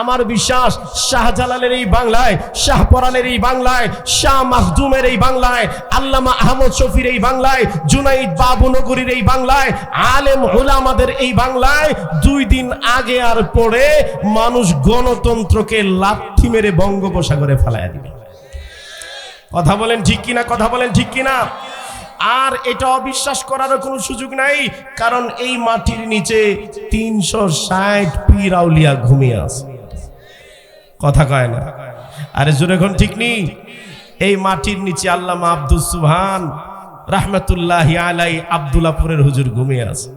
আমার বিশ্বাস, শাহজালালের এই বাংলায়, শাহপরানের এই বাংলায়, শাহ মাহদুমের এই বাংলায়, আল্লামা আহমদ শফির এই বাংলায়, জুনাইদ বাবুনগরীর এই বাংলায়, আলেম ওলামাদের এই বাংলায়, দুই দিন আগে আর পরে মানুষ গণতন্ত্রকে লাথি মেরে বঙ্গোপসাগরে ফেলাইয়া দিবে। কথা বলেন ঠিক কিনা, কথা বলেন ঠিক কিনা? আর এটা অবিশ্বাস করারও কোনো সুযোগ নাই, কারণ এই মাটির নিচে তিনশো ষাট পীর আউলিয়া ঘুমিয়ে আছে। কথা কয় না। আরে জোর এখন ঠিক নেই এই মাটির নিচে আল্লামা আব্দুল সুহান রাহমাতুল্লাহ আলাই আবদুল্লাপুরের হুজুর ঘুমিয়ে আছে।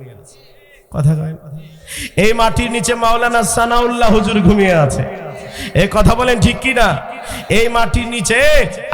কথা কয়? এই মাটির নিচে মাওলানা সানাউল্লাহ হুজুর ঘুমিয়ে আছে। এই কথা বলেন ঠিক কি না এই মাটির নিচে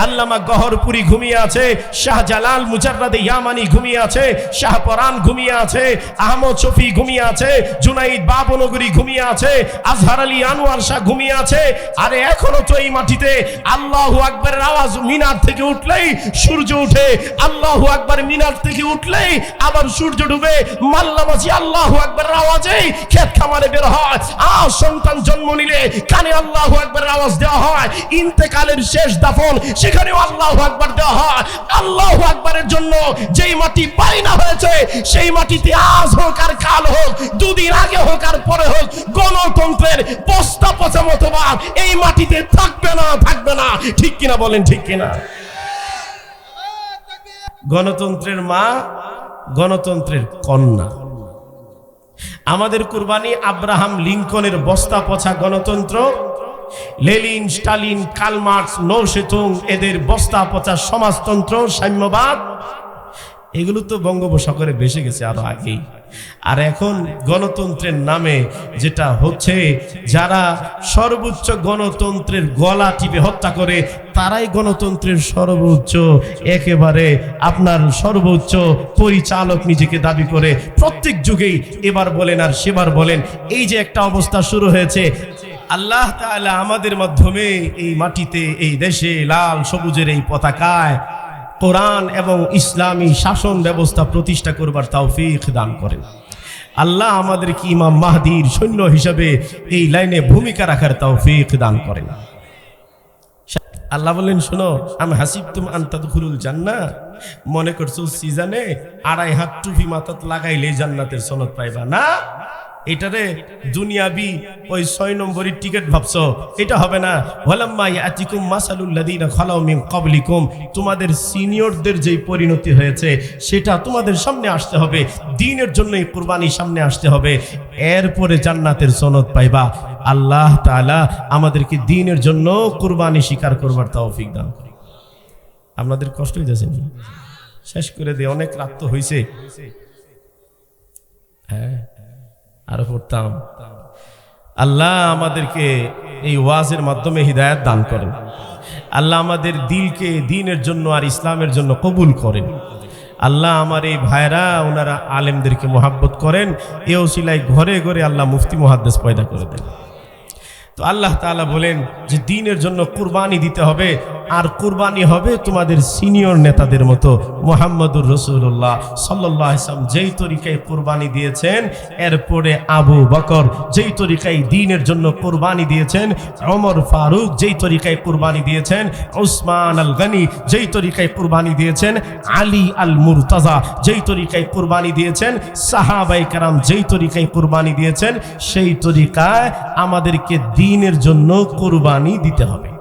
আল্লামা গহরপুরি ঘুমিয়ে আছে শাহজালাল মুজাররাদে ইয়ামানি ঘুমিয়ে আছে শাহপরান ঘুমিয়ে আছে, আহমদ শফি ঘুমিয়ে আছে, জুনাইদ বাবনগরী ঘুমিয়ে আছে, আজহার আলী আনোয়ার শাহ ঘুমিয়ে আছে। আরে এখনও তো এই মাটিতে আল্লাহু আকবরের আওয়াজ মিনার থেকে উঠলেই সূর্য উঠে, আল্লাহ আকবার মিনার থেকে উঠলেই আবার সূর্য ডুবে। মাল্লামাছি আল্লাহু আকবরের আওয়াজেই ক্ষেত খামারে বের হয়। আর সন্তান জন্ম নিলে কানে আল্লাহু আকবরের আওয়াজ দেওয়া হয়। ইন্তেকালের শেষ দাফন, সেখানেও আল্লাহু আকবার দেওয়া হয়। আল্লাহু আকবরের জন্য যেই মাটি পাইনা হয়েছে, সেই মাটিতে আজ হোক আর কাল হোক, দুদিন আগে হোক আর পরে হোক, গণতন্ত্রের বস্তা পচা মতবাদ এই মাটিতে থাকবে না থাকবে না। ঠিক কিনা বলেন, ঠিক কিনা? গণতন্ত্রের মা, গণতন্ত্রের কন্যা। আমাদের কুরবানি আব্রাহাম লিঙ্কনের বস্তা পচা গণতন্ত্র লেলিন, স্টালিন কালমার্কস নৌসেতুং, এদের বস্তা, পচা সমাজতন্ত্র, সাম্যবাদ, এগুলো তো বঙ্গোপসাগরে ভেসে গেছে আরও আগেই। আর এখন গণতন্ত্রের নামে যেটা হচ্ছে, যারা সর্বোচ্চ গণতন্ত্রের গলা টিপে হত্যা করে, তারাই গণতন্ত্রের সর্বোচ্চ, একেবারে আপনার সর্বোচ্চ পরিচালক নিজেকে দাবি করে। প্রত্যেক যুগেই এবার বলেন আর সেবার বলেন। এই যে একটা অবস্থা শুরু হয়েছে আল্লাহ তাআলা আমাদের মাধ্যমে এই মাটিতে, এই দেশে লাল সবুজের এই পতাকায় কোরআন এবং ইসলামী শাসন ব্যবস্থা প্রতিষ্ঠা করবার তৌফিক দান করেন। আল্লাহ আমাদেরকে ইমাম মাহদির সৈন্য হিসাবে এই লাইনে ভূমিকা রাখার তৌফিক দান করেন। আল্লাহ বললেন শোনো, আমি হাসিব তুম আন্তাদুল জান্না মনে করছ, সিজানে আড়াই হাত টুপি মাথাত লাগাইলে জান্নাতের সনদ পাইবা না? এটারে দুনিয়াবি ওই ছয় নম্বরের টিকিট ভাবছ। এটা হবে না, ওয়ালাম্মা ইয়াতিকুম মাসালুল্লাযীনা খালাউ মিন ক্বাবলিকুম। তোমাদের সিনিয়রদের যেই পরিণতি হয়েছে, সেটা তোমাদের সামনে আসতে হবে দ্বীনের জন্য এই কুরবানি সামনে আসতে হবে। এরপরে জান্নাতের সনদ পাইবা। আল্লাহ তাআলা আমাদেরকে দ্বীনের জন্য কুরবানি স্বীকার করবার তৌফিক দান করে আপনাদের কষ্ট নি? শেষ করে দে, অনেক রাত তো হইছে। হ্যাঁ। আরও পড়তাম। আল্লাহ আমাদেরকে এই ওয়াজের মাধ্যমে হৃদায়ত দান করেন। আল্লাহ আমাদের দিলকে দিনের জন্য আর ইসলামের জন্য কবুল করেন। আল্লাহ আমার এই ভাইরা, ওনারা আলেমদেরকে মোহাব্বত করেন। এ ওসিলায় ঘরে ঘরে আল্লাহ মুফতি মুহাদ্দেস পয়দা করে দেন। তো আল্লাহ তাআলা বলেন যে, দিনের জন্য কুরবানি দিতে হবে আর কুরবানি হবে তোমাদের সিনিয়র নেতাদের মতো মোহাম্মদুর রসুল্লাহ সাল্লাহ ইসলাম যেই তরিকায় কোরবানি দিয়েছেন, এরপরে আবু বকর যেই তরিকায় দিনের জন্য কোরবানি দিয়েছেন অমর ফারুক যেই তরিকায় কোরবানি দিয়েছেন, উসমান আল গনি যেই তরিকায় কোরবানি দিয়েছেন, আলী আল মুরতাজা যেই তরিকায় কোরবানি দিয়েছেন সাহাবাই কারাম যেই তরিকায় কোরবানি দিয়েছেন, সেই তরিকায় আমাদেরকে দিনের জন্য কোরবানি দিতে হবে।